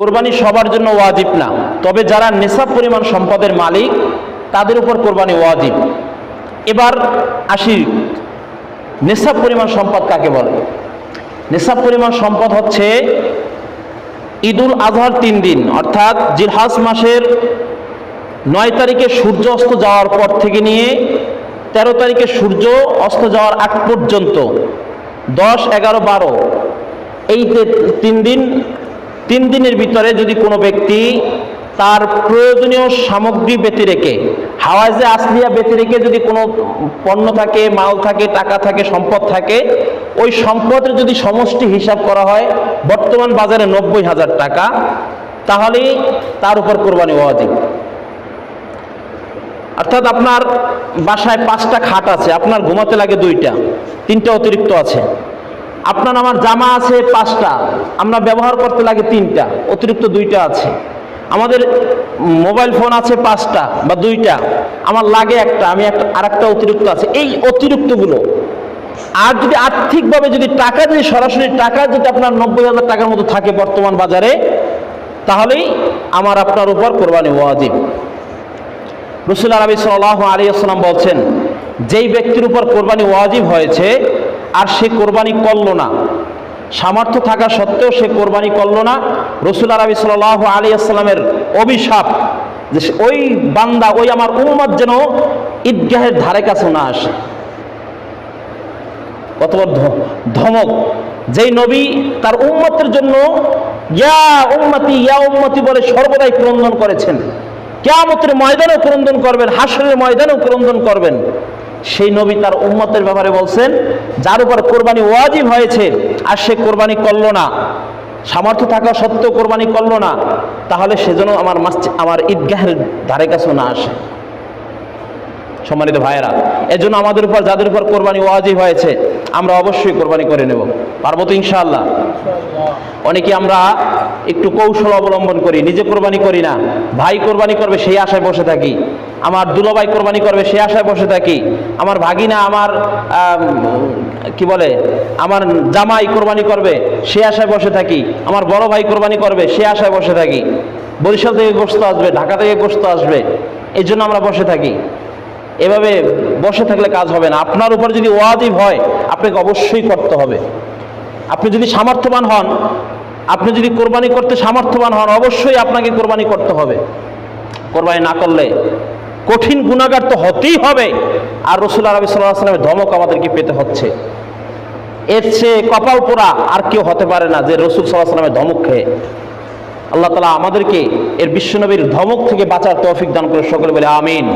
কোরবানি সবার জন্য ওয়াজিব না। তবে যারা নেশাব পরিমাণ সম্পদের মালিক, তাদের উপর কোরবানি ওয়াজিব। এবার আসি নেশাব পরিমাণ সম্পদ কাকে বলে? নেশাব পরিমাণ সম্পদ হচ্ছে ঈদুল আজহার তিন দিন, অর্থাৎ জিলহাস মাসের নয় তারিখে সূর্য অস্ত যাওয়ার পর থেকে নিয়ে তেরো তারিখে সূর্য অস্ত যাওয়ার আগ পর্যন্ত, দশ, এগারো, বারো, এই তিন দিন তিন দিনের ভিতরে যদি কোনো ব্যক্তি তার প্রয়োজনীয় সামগ্রী ব্যতি রেখে হাওয়াজে আসলিয়া ব্যতি রেখে যদি কোনো পণ্য থাকে, মাল থাকে, টাকা থাকে, সম্পদ থাকে, ওই সম্পদের যদি সমষ্টি হিসাব করা হয়, বর্তমান বাজারে নব্বই হাজার টাকা তাহলেই তার উপর কোরবানি ওয়াজিব অর্থাৎ আপনার বাসায় পাঁচটা খাট আছে, আপনার ঘুমাতে লাগে দুইটা, তিনটা অতিরিক্ত আছে। আপনার আমার জামা আছে পাঁচটা, আমরা ব্যবহার করতে লাগে তিনটা, অতিরিক্ত দুইটা আছে। আমাদের মোবাইল ফোন আছে পাঁচটা বা দুইটা, আমার লাগে একটা, আমি একটা আর একটা অতিরিক্ত আছে। এই অতিরিক্তগুলো, আর যদি আর্থিকভাবে যদি টাকা যদি সরাসরি টাকা যদি আপনার নব্বই হাজার টাকার মতো থাকে বর্তমান বাজারে, তাহলেই আমার আপনার উপর কোরবানি ওয়াজিব রসুল আরবি সাল্লাহ আলী আসসালাম বলছেন, যেই ব্যক্তির উপর কোরবানি ওয়াজিব হয়েছে আর সে কোরবানি করল না। সামর্থ্য থাকা সত্ত্বেও সে কোরবানি করল না। রসুল আরবি সাল্লাহ আলী আসসালামের অভিশাপ যে ওই বান্দা, ওই আমার উম্মত যেন ঈদগাহের ধারে কাছে না আসে। কত ধমক। যেই নবী তার উম্মতের জন্য ইয়া উম্মতি ইয়া উম্মতি বলে সর্বদাই ক্রন্দন করেছেন। কেয়ামতের ময়দানেও ক্রন্দন করবেন, হাসরের ময়দানেও ক্রন্দন করবেন। সেই নবী তার উম্মতের ব্যাপারে বলছেন, যার উপর কোরবানি ওয়াজিব হয়েছে, আর সে কোরবানি করল না। সামর্থ্য থাকা সত্ত্বেও কোরবানি করল না। তাহলে সেজন্য আমার আমার ঈদগাহের ধারে কাছেও না আসে। সম্মানিত ভাইয়েরা, এজন্য আমাদের উপর, যাদের উপর কোরবানি ওয়াজিব হয়েছে আমরা অবশ্যই কোরবানি করে নেব। পারব তো ইনশাআল্লাহ? অনেকে আমরা একটু কৌশল অবলম্বন করি, নিজে কোরবানি করি না। ভাই কোরবানি করবে সেই আশায় বসে থাকি। আমার দুলোভাই কোরবানি করবে সেই আশায় বসে থাকি। আমার ভাগিনা, আমার কি বলে, আমার জামাই কোরবানি করবে সে আশায় বসে থাকি। আমার বড় ভাই কোরবানি করবে সে আশায় বসে থাকি। বরিশাল থেকে গোস্ত আসবে, ঢাকা থেকে গোস্ত আসবে। এই জন্য আমরা বসে থাকি। এভাবে বসে থাকলে কাজ হবে না। আপনার উপর যদি ওয়াজিব হয়, আপনাকে অবশ্যই করতে হবে। আপনি যদি সামর্থ্যবান হন, আপনি যদি কোরবানি করতে সামর্থ্যবান হন, অবশ্যই আপনাকে কোরবানি করতে হবে। কোরবানি না করলে কঠিন গুণাগার তো হতেই হবে। আর রসুল আরবি সাল্লাহ ধমক আমাদেরকে পেতে হচ্ছে। এর চেয়ে কপাল পোড়া আর কেউ হতে পারে না যে রসুল সাল্লাহ সাল্লামের ধমক খেয়ে। আল্লাহ তালা আমাদেরকে এর বিশ্বনবীর ধমক থেকে বাঁচার তৌফিক দান করে, সকলে বলে আমিন।